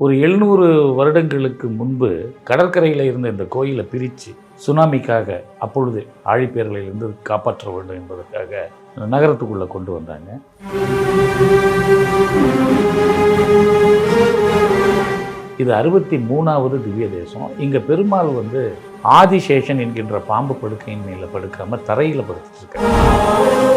ஒரு எழுநூறு வருடங்களுக்கு முன்பு கடற்கரையில் இருந்த இந்த கோயிலை பிரித்து சுனாமிக்காக அப்பொழுது ஆழிப்பேரலையிலிருந்து காப்பாற்ற வேண்டும் என்பதற்காக நகரத்துக்குள்ளே கொண்டு வந்தாங்க. இது அறுபத்தி மூணாவது திவ்ய தேசம். இங்கே பெருமாள் வந்து ஆதிசேஷன் என்கின்ற பாம்பு படுக்கையின் மேலே படுக்காமல் தரையில் படுத்துட்டு இருக்காங்க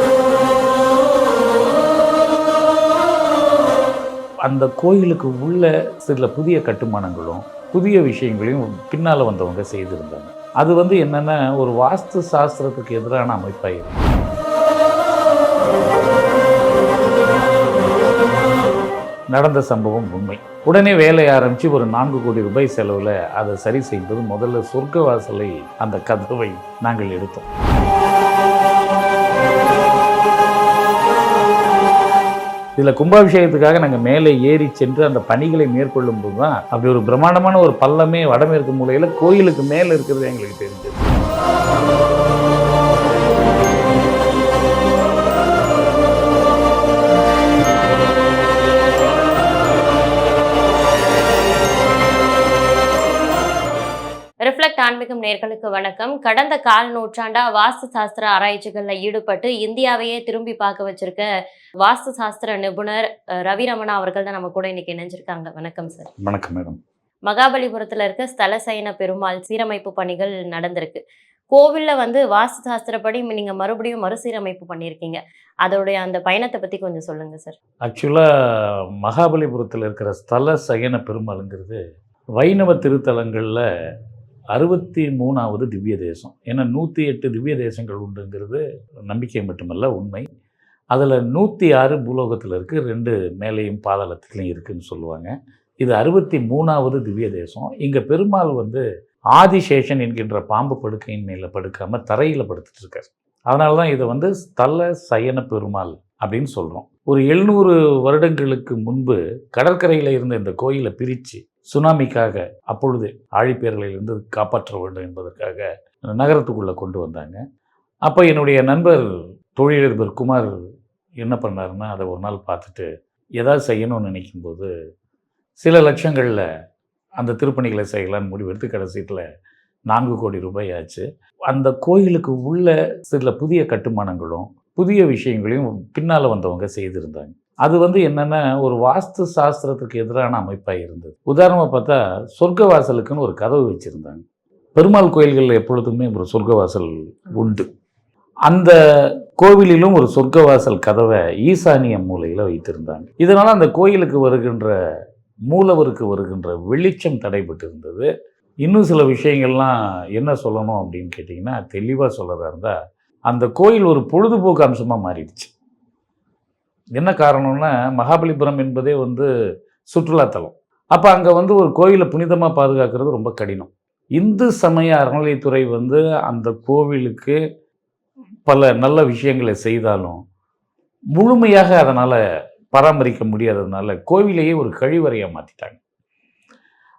அந்த கோயிலுக்கு உள்ள சில புதிய கட்டுமானங்களும் புதிய விஷயங்களையும் பின்னால் வந்தவங்க செய்திருந்தாங்க. அது வந்து என்னென்னா ஒரு வாஸ்து சாஸ்திரத்துக்கு எதிரான அமைப்பாக இருக்கும் நடந்த சம்பவம் உண்மை. உடனே வேலையை ஆரம்பித்து ஒரு நான்கு கோடி ரூபாய் செலவில் அதை சரி செய்வது முதல்ல சொர்க்க வாசலை அந்த கதவை நாங்கள் எடுத்தோம். இதில் கும்பாபிஷேகத்துக்காக நாங்கள் மேலே ஏறி சென்று அந்த பணிகளை மேற்கொள்ளும் போது தான் அப்படி ஒரு பிரம்மாண்டமான ஒரு பள்ளமே வடமேற்கு மூலையில் கோயிலுக்கு மேலே இருக்கிறது எங்களுக்கு தெரிஞ்சது. ஆன்மீகம் நேர்களுக்கு வணக்கம். கடந்த கால் நூற்றாண்டா வாஸ்து சாஸ்திர ஆராய்ச்சிகள்ல ஈடுபட்டு இந்தியாவையே திரும்பி பார்க்க வச்சிருக்க வாஸ்து சாஸ்திர நிபுணர் ரவி ரமணா அவர்கள் தான் நம்ம கூட இன்னைக்கு இணைஞ்சிருக்காங்க. வணக்கம் சார். வணக்கம் மேடம். மகாபலிபுரத்துல இருக்க ஸ்தல சயன பெருமாள் சீரமைப்பு பணிகள் நடந்திருக்கு. கோவில்ல வந்து வாஸ்து சாஸ்திரப்படி நீங்க மறுபடியும் மறுசீரமைப்பு பண்ணியிருக்கீங்க. அதோடைய அந்த பயணத்தை பத்தி கொஞ்சம் சொல்லுங்க சார். ஆக்சுவலாக மகாபலிபுரத்தில் இருக்கிற ஸ்தல சயன பெருமாளுங்கிறது வைணவ திருத்தலங்களில் அறுபத்தி மூணாவது திவ்ய தேசம் ஏன்னா நூற்றி எட்டு திவ்ய தேசங்கள் உண்டுங்கிறது நம்பிக்கை மட்டுமல்ல உண்மை. அதில் நூற்றி ஆறு பூலோகத்தில் இருக்குது ரெண்டு மேலேயும் பாதாளத்துலையும் இருக்குதுன்னு சொல்லுவாங்க. இது அறுபத்தி மூணாவது திவ்ய தேசம் இங்கே பெருமாள் வந்து ஆதிசேஷன் என்கின்ற பாம்பு படுக்கையின் மேலே படுக்காமல் தரையில் படுத்துட்டு இருக்கார். அதனால தான் இதை வந்து ஸ்தல சயன பெருமாள் அப்படின்னு சொல்கிறோம் ஒரு எழுநூறு வருடங்களுக்கு முன்பு கடற்கரையில் இருந்த இந்த கோயிலை பிரித்து சுனாமிக்காக அப்பொழுது ஆழிப்பேரலையிலிருந்து காப்பாற்ற வேண்டும் என்பதற்காக நகரத்துக்குள்ளே கொண்டு வந்தாங்க. அப்போ என்னுடைய நண்பர் தொழிலதிபர் குமார் என்ன பண்ணாருன்னா அதை ஒரு நாள் பார்த்துட்டு ஏதாவது செய்யணும்னு நினைக்கும்போது சில லட்சங்களில் அந்த திருப்பணிகளை செய்யலாம்னு முடிவெடுத்து கடைசியில் நான்கு கோடி ரூபாய் ஆச்சு. அந்த கோயிலுக்கு உள்ள சில புதிய கட்டுமானங்களும் புதிய விஷயங்களையும் பின்னால் வந்தவங்க செய்திருந்தாங்க. அது வந்து என்னென்னா ஒரு வாஸ்து சாஸ்திரத்துக்கு எதிரான அமைப்பாக இருந்தது. உதாரணமாக பார்த்தா சொர்க்க வாசலுக்குன்னு ஒரு கதவு வச்சுருந்தாங்க. பெருமாள் கோயில்களில் எப்பொழுதுமே ஒரு சொர்க்க வாசல் உண்டு. அந்த கோவிலிலும் ஒரு சொர்க்க வாசல் கதவை ஈசானிய மூலையில் வைத்திருந்தாங்க. இதனால் அந்த கோயிலுக்கு வருகின்ற மூலவருக்கு வருகின்ற வெளிச்சம் தடைபட்டு இருந்தது. இன்னும் சில விஷயங்கள்லாம் என்ன சொல்லணும் அப்படின்னு கேட்டிங்கன்னா தெளிவாக சொல்லதாக இருந்தால் அந்த கோயில் ஒரு பொழுதுபோக்கு அம்சமாக மாறிடுச்சு. என்ன காரணம்னா மகாபலிபுரம் என்பதே வந்து சுற்றுலாத்தலம் அப்போ அங்கே வந்து ஒரு கோயிலை புனிதமாக பாதுகாக்கிறது ரொம்ப கடினம். இந்து சமய அறநிலைத்துறை வந்து அந்த கோவிலுக்கு பல நல்ல விஷயங்களை செய்தாலும் முழுமையாக அதனால் பராமரிக்க முடியாததுனால கோவிலையே ஒரு கழிவறையாக மாற்றிட்டாங்க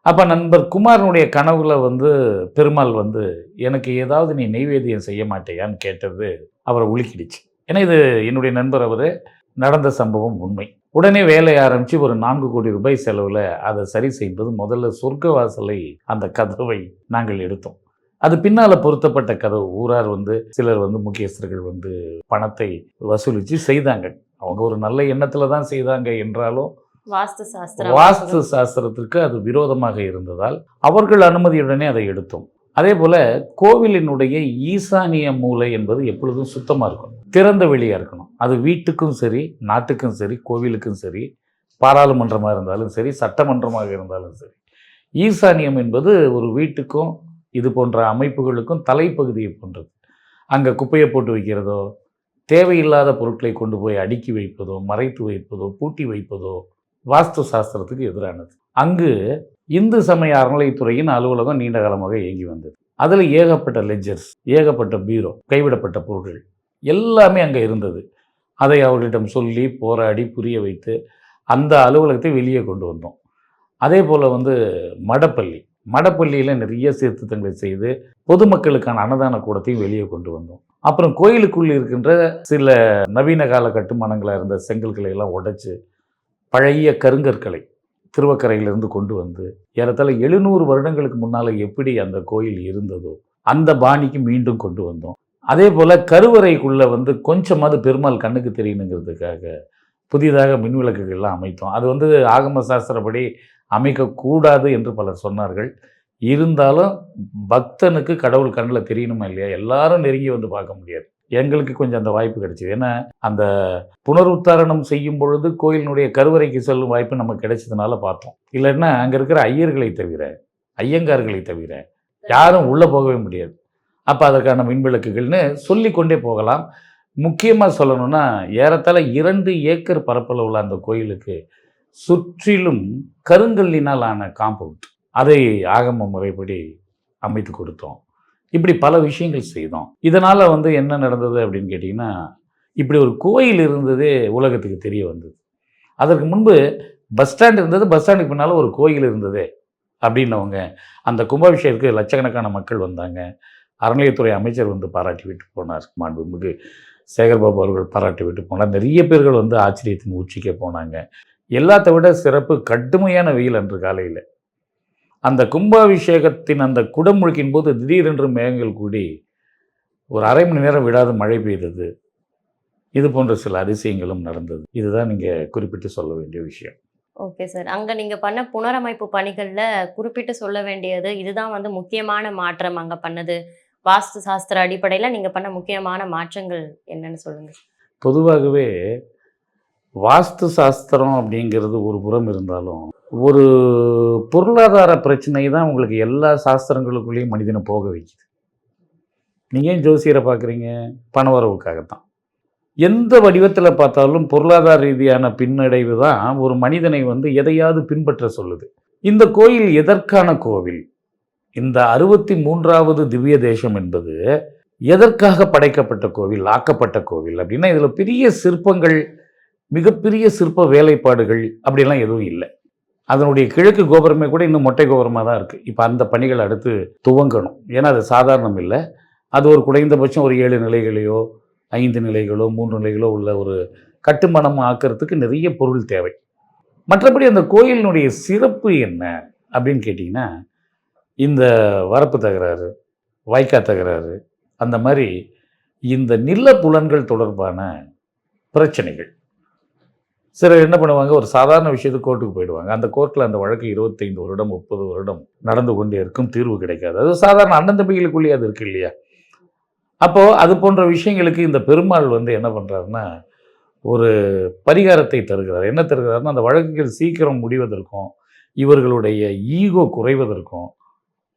அப்போ நண்பர் குமாரனுடைய கனவுல வந்து பெருமாள் வந்து எனக்கு ஏதாவது நீ நெய்வேதியம் செய்ய மாட்டேயான்னு கேட்டது அவரை உலுக்கிடுச்சு. ஏன்னா இது என்னுடைய நண்பர் அவர். நடந்த சம்பவம் உண்மை. உடனே வேலையை ஆரம்பித்து ஒரு நான்கு கோடி ரூபாய் செலவில் அதை சரி செய்வது முதல்ல சொர்க்க வாசலை அந்த கதவை நாங்கள் எடுத்தோம். அது பின்னால் பொருத்தப்பட்ட கதவு. ஊரார் வந்து சிலர் வந்து முக்கியஸ்தர்கள் வந்து பணத்தை வசூலித்து செய்தாங்க. அவங்க ஒரு நல்ல எண்ணத்தில் தான் செய்தாங்க என்றாலும் வாஸ்து சாஸ்திரம் வாஸ்து சாஸ்திரத்திற்கு அது விரோதமாக இருந்ததால் அவர்கள் அனுமதியுடனே அதை எடுத்தோம். அதே போல கோவிலினுடைய ஈசானிய மூலை என்பது எப்பொழுதும் சுத்தமாக இருக்கணும். திறந்த வெளியாக இருக்கணும். அது வீட்டுக்கும் சரி நாட்டுக்கும் சரி கோவிலுக்கும் சரி பாராளுமன்றமாக இருந்தாலும் சரி சட்டமன்றமாக இருந்தாலும் சரி. ஈசானியம் என்பது ஒரு வீட்டுக்கும் இது போன்ற அமைப்புகளுக்கும் தலைப்பகுதியை போன்றது. அங்கே குப்பையை போட்டு வைக்கிறதோ தேவையில்லாத பொருட்களை கொண்டு போய் அடுக்கி வைப்பதோ மறைத்து வைப்பதோ பூட்டி வைப்பதோ வாஸ்து சாஸ்திரத்துக்கு எதிரானது. அங்கு இந்து சமய அறநிலைத்துறையின் அலுவலகம் நீண்ட காலமாக இயங்கி வந்தது. அதில் ஏகப்பட்ட லெஜர்ஸ் ஏகப்பட்ட பீரோ கைவிடப்பட்ட பொருட்கள் எல்லாமே அங்கே இருந்தது. அதை அவர்களிடம் சொல்லி போராடி புரிய வைத்து அந்த அலுவலகத்தை வெளியே கொண்டு வந்தோம். அதே போல் வந்து மடப்பள்ளி. மடப்பள்ளியில் நிறைய சீர்திருத்தங்களை செய்து பொதுமக்களுக்கான அன்னதான கூடத்தையும் வெளியே கொண்டு வந்தோம். அப்புறம் கோயிலுக்குள் இருக்கின்ற சில நவீன கால கட்டுமானங்களாக இருந்த செங்கல்களை எல்லாம் உடைச்சு பழைய கருங்கற்களை திருவக்கரையிலிருந்து கொண்டு வந்து ஏறத்தாழ எழுநூறு வருடங்களுக்கு முன்னால் எப்படி அந்த கோயில் இருந்ததோ அந்த பாணிக்கு மீண்டும் கொண்டு வந்தோம். அதே போல் கருவறைக்குள்ளே வந்து கொஞ்சமாவது பெருமாள் கண்ணுக்கு தெரியணுங்கிறதுக்காக புதிதாக மின்விளக்குகள்லாம் அமைத்தோம். அது வந்து ஆகம சாஸ்திரப்படி அமைக்கக்கூடாது என்று பலர் சொன்னார்கள். இருந்தாலும் பக்தனுக்கு கடவுள் கண்ணில் தெரியணுமா இல்லையா? எல்லாரும் நெருங்கி வந்து பார்க்க முடியாது. எங்களுக்கு கொஞ்சம் அந்த வாய்ப்பு கிடைச்சிது. ஏன்னா அந்த புனருத்தாரணம் செய்யும் பொழுது கோயிலினுடைய கருவறைக்கு செல்லும் வாய்ப்பு நமக்கு கிடைச்சதுனால பார்த்தோம். இல்லைன்னா அங்கே இருக்கிற ஐயர்களை தவிர ஐயங்கார்களை தவிர யாரும் உள்ளே போகவே முடியாது. அப்போ அதற்கான மின்விளக்குகள்னு சொல்லி கொண்டே போகலாம். முக்கியமாக சொல்லணும்னா ஏறத்தாழ இரண்டு ஏக்கர் பரப்பில் உள்ள அந்த கோயிலுக்கு சுற்றிலும் கருங்கல்லினால் ஆன காம்பவுண்ட் அதை ஆகம முறைப்படி அமைத்து கொடுத்தோம். இப்படி பல விஷயங்கள் செய்தோம். இதனால் வந்து என்ன நடந்தது அப்படின்னு கேட்டிங்கன்னா இப்படி ஒரு கோயில் இருந்ததே உலகத்துக்கு தெரிய வந்தது. அதற்கு முன்பு பஸ் ஸ்டாண்ட் இருந்தது பஸ் ஸ்டாண்டுக்கு பின்னால் ஒரு கோயில் இருந்ததே அப்படின்னவங்க அந்த கும்பாபிஷேகத்துக்கு லட்சக்கணக்கான மக்கள் வந்தாங்க. அறநிலையத்துறை அமைச்சர் வந்து பாராட்டி விட்டு போனார் மாண்புமிகு சேகர்பாபு அவர்கள் பாராட்டி விட்டு போனார். நிறைய பேர்கள் வந்து ஆச்சரியத்தின் உச்சிக்க போனாங்க. எல்லாத்த விட சிறப்பு கடுமையான வெயில் அன்று காலையில். அந்த கும்பாபிஷேகத்தின் அந்த குடமுழுக்கின் போது திடீரென்று மேகங்கள் கூடி ஒரு அரை மணி நேரம் விடாது மழை பெய்தது. இது போன்ற சில அதிசயங்களும் நடந்தது. இதுதான் நீங்கள் குறிப்பிட்டு சொல்ல வேண்டிய விஷயம். Okay sir. அங்கே நீங்கள் பண்ண புனரமைப்பு பணிகளில் குறிப்பிட்டு சொல்ல வேண்டியது இதுதான் வந்து முக்கியமான மாற்றம் அங்கே பண்ணது. வாஸ்து சாஸ்திர அடிப்படையில் நீங்கள் பண்ண முக்கியமான மாற்றங்கள் என்னன்னு சொல்லுங்கள் பொதுவாகவே வாஸ்து சாஸ்திரம் அப்படிங்கிறது ஒரு புறம் இருந்தாலும் ஒரு பொருளாதார பிரச்சனை தான் உங்களுக்கு எல்லா சாஸ்திரங்களுக்குள்ளேயும் மனிதனை போக வைக்குது. நீங்கள் ஏன் ஜோசியரை பார்க்குறீங்க? பணவரவுக்காகத்தான் எந்த வடிவத்தில் பார்த்தாலும் பொருளாதார ரீதியான பின்னடைவு தான் ஒரு மனிதனை வந்து எதையாவது பின்பற்ற சொல்லுது. இந்த கோயில் எதற்கான கோவில்? இந்த அறுபத்தி மூன்றாவது திவ்ய தேசம் என்பது எதற்காக படைக்கப்பட்ட கோவில் ஆக்கப்பட்ட கோவில் அப்படின்னா இதில் பெரிய சிற்பங்கள் மிகப்பெரிய சிற்ப வேலைப்பாடுகள் அப்படிலாம் எதுவும் இல்லை. அதனுடைய கிழக்கு கோபுரமே கூட இன்னும் மொட்டை கோபுரமாக தான் இருக்குது இப்போ அந்த பணிகள் அடுத்து துவங்கணும். ஏன்னா அது சாதாரணம் இல்லை. அது ஒரு குறைந்தபட்சம் ஒரு ஏழு நிலைகளையோ ஐந்து நிலைகளோ மூன்று நிலைகளோ உள்ள ஒரு கட்டுமானம் ஆக்கிறதுக்கு நிறைய பொருள் தேவை. மற்றபடி அந்த கோயிலினுடைய சிறப்பு என்ன அப்படின்னு கேட்டிங்கன்னா இந்த வரப்பு தகராறு வாய்க்கா தகராறு அந்த மாதிரி இந்த நில புலன்கள் தொடர்பான பிரச்சனைகள். சிலர் என்ன பண்ணுவாங்க? ஒரு சாதாரண விஷயத்துக்கு கோர்ட்டுக்கு போயிடுவாங்க. அந்த கோர்ட்டில் அந்த வழக்கு இருபத்தைந்து வருடம் முப்பது வருடம் நடந்து கொண்டே இருக்கும். தீர்வு கிடைக்காது. அது சாதாரண அண்ணன் தம்பிகளுக்குள்ளேயே அது இருக்கு இல்லையா? அப்போது அது போன்ற விஷயங்களுக்கு இந்த பெருமாள் வந்து என்ன பண்ணுறாருன்னா ஒரு பரிகாரத்தை தருகிறார். என்ன தருகிறாருன்னா அந்த வழக்குகள் சீக்கிரம் முடிவதற்கும் இவர்களுடைய ஈகோ குறைவதற்கும்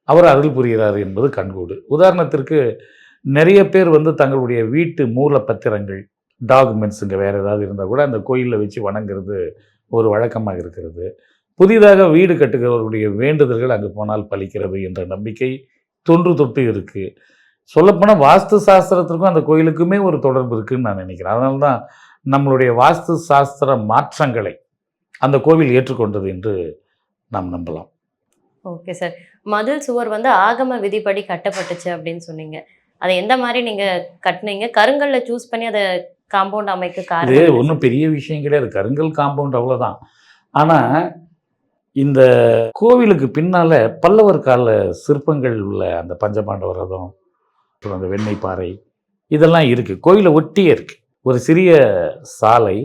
அவர் அருள் புரிகிறார் என்பது கண்கூடு. உதாரணத்திற்கு நிறைய பேர் வந்து தங்களுடைய வீட்டு மூல பத்திரங்கள் டாக்குமெண்ட்ஸுங்க வேறு ஏதாவது இருந்தால் கூட அந்த கோயிலில் வச்சு வணங்குறது ஒரு வழக்கமாக இருக்கிறது. புதிதாக வீடு கட்டுகிறவருடைய வேண்டுதல்கள் அங்கே போனால் பலிக்கிறது என்ற நம்பிக்கை தொன்று தொட்டு இருக்குது சொல்லப்போனால் வாஸ்து சாஸ்திரத்திற்கும் அந்த கோயிலுக்குமே ஒரு தொடர்பு இருக்குதுன்னு நான் நினைக்கிறேன். அதனால தான் நம்மளுடைய வாஸ்து சாஸ்திர மாற்றங்களை அந்த கோவில் ஏற்றுக்கொண்டது என்று நாம் நம்பலாம். ஓகே சார் மதில் சுவர் வந்து ஆகம விதிப்படி கட்டப்பட்டுச்சு அப்படின்னு சொன்னீங்க. அதை எந்த மாதிரி நீங்க கட்டுனீங்க? கருங்கல்ல சூஸ் பண்ணி அதை காம்பவுண்ட் அமைக்க காரணம் ஒன்றும் பெரிய விஷயம் கிடையாது. கருங்கல் காம்பவுண்ட் அவ்வளோதான் ஆனால் இந்த கோவிலுக்கு பின்னால் பல்லவர் கால சிற்பங்கள் உள்ள அந்த பஞ்சபாண்டவ ரதம் அப்புறம் அந்த வெண்ணெய் பாறை இதெல்லாம் இருக்குது கோயிலை ஒட்டியே இருக்குது ஒரு சிறிய சாலை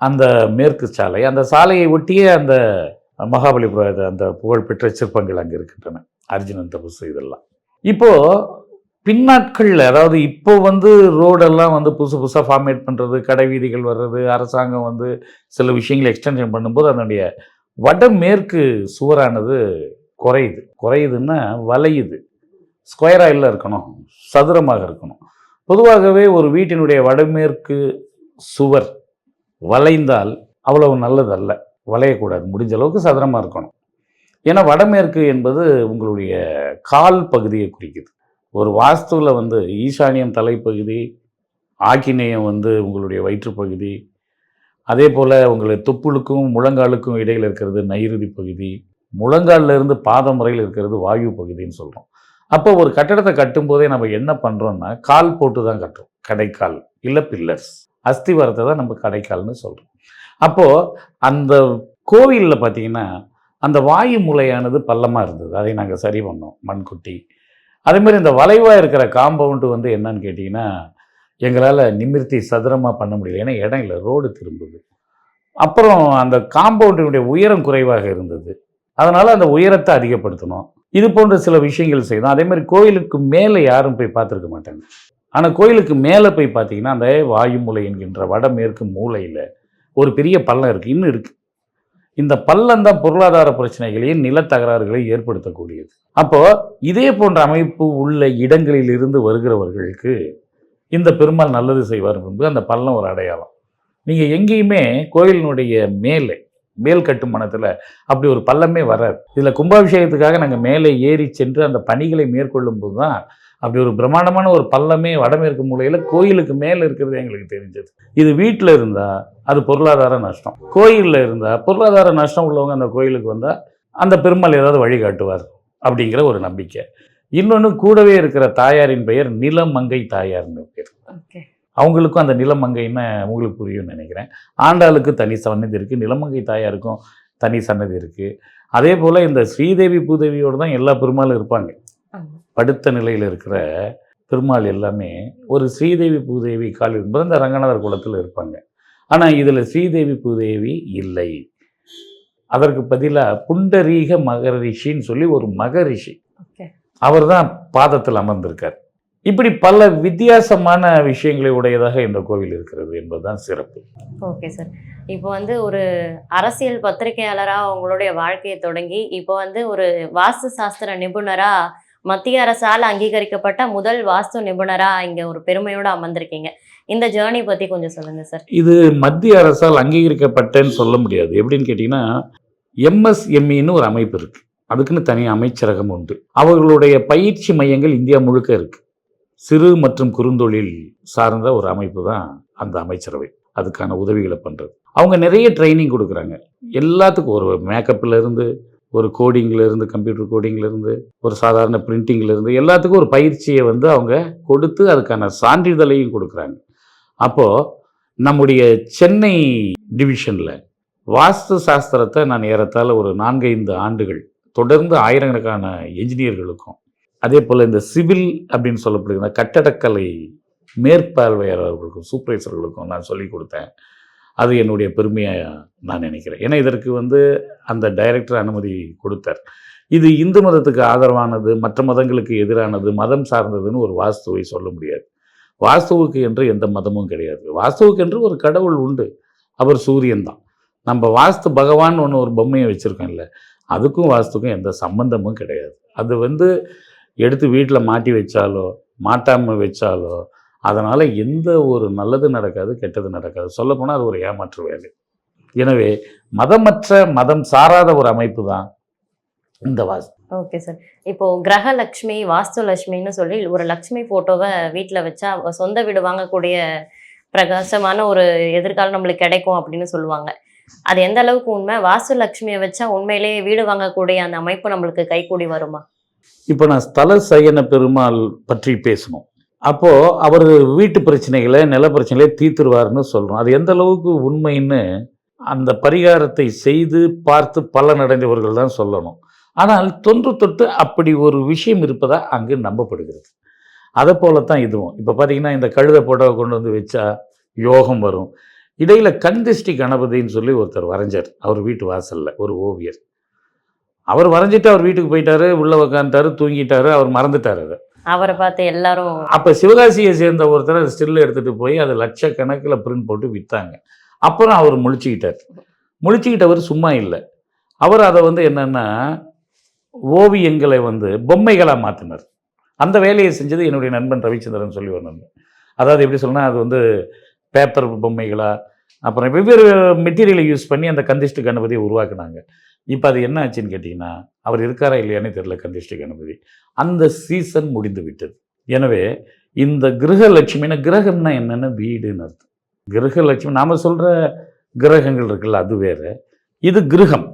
அந்த மேற்கு சாலை அந்த சாலையை ஒட்டியே அந்த மகாபலிபுர அந்த புகழ்பெற்ற சிற்பங்கள் அங்கே இருக்கின்றன. அர்ஜுனன் தபசு இதெல்லாம். இப்போது பின்னாட்களில் அதாவது இப்போ வந்து ரோடெல்லாம் வந்து புதுசு புதுசாக ஃபார்மேட் பண்ணுறது கடை வீதிகள் வர்றது அரசாங்கம் வந்து சில விஷயங்களை எக்ஸ்டென்ஷன் பண்ணும்போது அதனுடைய வடமேற்கு சுவரானது குறையுது. குறையுதுன்னா வளையுது. ஸ்கொயராக இல்லை இருக்கணும். சதுரமாக இருக்கணும். பொதுவாகவே ஒரு வீட்டினுடைய வடமேற்கு சுவர் வளைந்தால் அவ்வளவு நல்லதல்ல. வளையக்கூடாது. முடிஞ்ச அளவுக்கு சதுரமாக இருக்கணும். ஏன்னா வடமேற்கு என்பது உங்களுடைய கால் பகுதியை குறிக்குது. ஒரு வாஸ்துவில் வந்து ஈசானியம் தலைப்பகுதி ஆக்கினேயம் வந்து உங்களுடைய வயிற்றுப்பகுதி அதே போல் உங்களுடைய தொப்புளுக்கும் முழங்காலுக்கும் இடையில் இருக்கிறது நைருதி பகுதி முழங்காலிருந்து பாதம் வரையில் இருக்கிறது வாயு பகுதின்னு சொல்கிறோம் அப்போ ஒரு கட்டடத்தை கட்டும்போதே நம்ம என்ன பண்ணுறோம்னா கால் போட்டு தான் கட்டுறோம். கடைக்கால் இல்லை பில்லர்ஸ் அஸ்திவாரத்தை தான் நம்ம கடைக்கால்னு சொல்கிறோம் அப்போது அந்த கோவிலில் பார்த்தீங்கன்னா அந்த வாயு மூலையானது பள்ளமாக இருந்தது. அதை நாங்கள் சரி பண்ணோம் மண்குட்டி. அதே மாதிரி இந்த வளைவாக இருக்கிற காம்பவுண்டு வந்து என்னன்னு கேட்டிங்கன்னா எங்களால் நிமிர்த்தி சதுரமாக பண்ண முடியல. ஏன்னா இடம் இல்லை ரோடு திரும்புது. அப்புறம் அந்த காம்பவுண்டினுடைய உயரம் குறைவாக இருந்தது. அதனால் அந்த உயரத்தை அதிகப்படுத்தணும் இது போன்ற சில விஷயங்கள் செய்தோம். அதேமாதிரி கோயிலுக்கு மேலே யாரும் போய் பார்த்துருக்க மாட்டாங்க. ஆனால் கோயிலுக்கு மேலே போய் பார்த்தீங்கன்னா அந்த வாயுமூலை என்கின்ற வடமேற்கு மூலையில் ஒரு பெரிய பள்ளம் இருக்குது இன்னும் இருக்குது இந்த பள்ளம் தான் பொருளாதார பிரச்சனைகளையும் நிலத்தகராறுகளையும் ஏற்படுத்தக்கூடியது. அப்போது இதே போன்ற அமைப்பு உள்ள இடங்களில் இருந்து வருகிறவர்களுக்கு இந்த பெருமாள் நல்லது செய்வார் என்பது அந்த பள்ளம் ஒரு அடையாளம். நீங்கள் எங்கேயுமே கோயிலினுடைய மேலே மேல் கட்டுமானத்தில் அப்படி ஒரு பள்ளமே வராது. இதில் கும்பாபிஷேகத்துக்காக நாங்கள் மேலே ஏறி சென்று அந்த பணிகளை மேற்கொள்ளும் போது தான் அப்படி ஒரு பிரம்மாண்டமான ஒரு பள்ளமே வடமேற்கு மூலையில் கோயிலுக்கு மேலே இருக்கிறது எங்களுக்கு தெரிஞ்சது. இது வீட்டில் இருந்தால் அது பொருளாதார நஷ்டம். கோயிலில் இருந்தால் பொருளாதார நஷ்டம் உள்ளவங்க அந்த கோயிலுக்கு வந்தால் அந்த பெருமாள் ஏதாவது வழிகாட்டுவார் அப்படிங்கிற ஒரு நம்பிக்கை. இன்னொன்று கூடவே இருக்கிற தாயாரின் பெயர் நிலமங்கை தாயார்னு பேர். அவங்களுக்கும் அந்த நிலமங்கைன்னு உங்களுக்கு புரியும்னு நினைக்கிறேன். ஆண்டாளுக்கு தனி சன்னதி இருக்குது நிலமங்கை தாயாருக்கும் தனி சன்னதி இருக்குது அதே போல் இந்த ஸ்ரீதேவி பூதேவியோடு தான் எல்லா பெருமாளும் இருப்பாங்க. படுத்த நிலையில் இருக்கிற பெருமாள் எல்லாமே ஒரு ஸ்ரீதேவி பூதேவி கால் என்பது இந்த ரங்கநாதர் குலத்தில் இருப்பாங்க. ஆனால் இதில் ஸ்ரீதேவி பூதேவி இல்லை. அதற்கு பதிலாக புண்டரீக மகரிஷின்னு சொல்லி ஒரு மகரிஷி. அவர் தான் பாதத்தில் அமர்ந்திருக்கார். இப்படி பல வித்தியாசமான விஷயங்களை உடையதாக இந்த கோவில் இருக்கிறது என்பதுதான் சிறப்பு. Okay sir. இப்போ வந்து ஒரு அரசியல் பத்திரிகையாளராக உங்களுடைய வாழ்க்கையை தொடங்கி இப்போ வந்து ஒரு வாஸ்து சாஸ்திர நிபுணரா மத்திய அரசால் அங்கீகரிக்கப்பட்ட முதல் வாஸ்து நிபுணரா இங்க ஒரு பெருமையோட அமர்ந்திருக்கீங்க. இந்த ஜேர்னி பத்தி கொஞ்சம் சொல்லுங்க சார் இது மத்திய அரசால் அங்கீகரிக்கப்பட்டேன்னு சொல்ல முடியாது. எப்படின்னு கேட்டிங்கன்னா எம்எஸ்எம்இன்னு ஒரு அமைப்பு இருக்கு. அதுக்குன்னு தனி அமைச்சரகம் உண்டு. அவர்களுடைய பயிற்சி மையங்கள் இந்தியா முழுக்க இருக்கு. சிறு மற்றும் குறுந்தொழில் சார்ந்த ஒரு அமைப்பு தான் அந்த அமைச்சரவை. அதுக்கான உதவிகளை பண்ணுறது அவங்க நிறைய ட்ரைனிங் கொடுக்குறாங்க. எல்லாத்துக்கும் ஒரு மேக்கப்பில் இருந்து ஒரு கோடிங்லேருந்து கம்ப்யூட்டர் கோடிங்லேருந்து ஒரு சாதாரண பிரிண்டிங்லேருந்து எல்லாத்துக்கும் ஒரு பயிற்சியை வந்து அவங்க கொடுத்து அதுக்கான சான்றிதழையும் கொடுக்குறாங்க. அப்போது நம்முடைய சென்னை டிவிஷனில் வாஸ்து சாஸ்திரத்தை நான் ஏறத்தாழ ஒரு நான்கைந்து ஆண்டுகள் தொடர்ந்து ஆயிரக்கணக்கான என்ஜினியர்களுக்கும் அதே போல் இந்த சிவில் அப்படின்னு சொல்லப்படுகிற கட்டடக்கலை மேற்பார்வையாளர்களுக்கும் சூப்பர்வைசர்களுக்கும் நான் சொல்லிக் கொடுத்தேன். அது என்னுடைய பெருமையாக நான் நினைக்கிறேன். ஏன்னா இதற்கு வந்து அந்த டைரக்டர் அனுமதி கொடுத்தார். இது இந்து மதத்துக்கு ஆதரவானது மற்ற மதங்களுக்கு எதிரானது மதம் சார்ந்ததுன்னு ஒரு வாஸ்துவை சொல்ல முடியாது. வாஸ்துவுக்கு என்று எந்த மதமும் கிடையாது. வாஸ்துவுக்கு என்று ஒரு கடவுள் உண்டு. அவர் சூரியன் தான். நம்ம வாஸ்து பகவான் ஒன்று ஒரு பொம்மையை வச்சுருக்கோம்ல அதுக்கும் வாஸ்துக்கும் எந்த சம்பந்தமும் கிடையாது. அது வந்து எடுத்து வீட்டில் மாட்டி வச்சாலோ மாட்டாமல் வச்சாலோ அதனால் எந்த ஒரு நல்லது நடக்காது கெட்டது நடக்காது. சொல்லப்போனால் அது ஒரு ஏமாற்று வேலை. எனவே மதமற்ற மதம் சாராத ஒரு அமைப்பு தான் இந்த வாஸ்து ஓகே சார். இப்போ கிரகலட்சுமி வாஸ்து லட்சுமின்னு சொல்லி ஒரு லட்சுமி போட்டோவை வீட்டில் வச்சா சொந்த வீடு வாங்கக்கூடிய பிரகாசமான ஒரு எதிர்காலம் நம்மளுக்கு கிடைக்கும் அப்படின்னு சொல்லுவாங்க. அது எந்த அளவுக்கு உண்மை? வாஸ்து லட்சுமியை வச்சா உண்மையிலேயே வீடு வாங்கக்கூடிய அந்த அமைப்பு நம்மளுக்கு கைகூடி வருமா? இப்போ நான் ஸ்தல சயன பெருமாள் பற்றி பேசணும். அப்போது அவர் வீட்டு பிரச்சனைகளை நில பிரச்சனைகளை தீர்த்துருவார்னு சொல்கிறோம் அது எந்த அளவுக்கு உண்மைன்னு அந்த பரிகாரத்தை செய்து பார்த்து பலனடைந்தவர்கள் தான் சொல்லணும். ஆனால் தொன்று தொட்டு அப்படி ஒரு விஷயம் இருப்பதா அங்கு நம்பப்படுகிறது. அதை போலத்தான் இதுவும். இப்போ பார்த்தீங்கன்னா இந்த கழுத போட்டோவை கொண்டு வந்து வச்சா யோகம் வரும். இடையில் கந்திஷ்டி கணபதின்னு சொல்லி ஒருத்தர் வரைஞ்சார். அவர் வீட்டு வாசலில் ஒரு ஓவியர். அவர் வரைஞ்சிட்டு அவர் வீட்டுக்கு போயிட்டாரு உள்ளே உக்காந்துட்டார் தூங்கிட்டாரு அவர் மறந்துட்டார் அதை. அவரை பார்த்து எல்லாரும் அப்போ சிவகாசியை சேர்ந்த ஒருத்தர் ஸ்டில் எடுத்துகிட்டு போய் அது லட்சக்கணக்கில் பிரிண்ட் போட்டு விற்றாங்க அப்புறம் அவர் முழிச்சுக்கிட்டார். முழிச்சுக்கிட்டவர் சும்மா இல்லை. அவர் அதை வந்து என்னென்னா ஓவியங்களை வந்து பொம்மைகளாக மாற்றினார் அந்த வேலையை செஞ்சது என்னுடைய நண்பன் ரவிச்சந்திரன் சொல்லி ஒரு நண்பன். அதாவது எப்படி சொல்லணும்னா அது வந்து பேப்பர் பொம்மைகளாக அப்புறம் வெவ்வேறு மெட்டீரியலை யூஸ் பண்ணி அந்த கந்திஷ்டு கணபதியை உருவாக்குனாங்க. இப்போ அது என்ன ஆச்சுன்னு கேட்டிங்கன்னா அவர் இருக்காரா இல்லையானே தெரில கந்திஷ்டி கணபதி. அந்த சீசன் முடிந்து விட்டது. எனவே இந்த கிரகலட்சுமினா கிரகம்னா என்னென்ன வீடுன்னு அர்த்தம். கிரகலட்சுமி நாம் சொல்கிற கிரகங்கள் இருக்குல்ல அது வேறு. இது கிரகம்.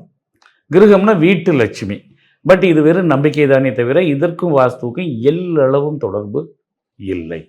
கிரகம்னா வீட்டு லட்சுமி. பட் இது வெறும் நம்பிக்கை தானே தவிர இதற்கும் வாஸ்துவுக்கும் எல்லளவும் தொடர்பு இல்லை.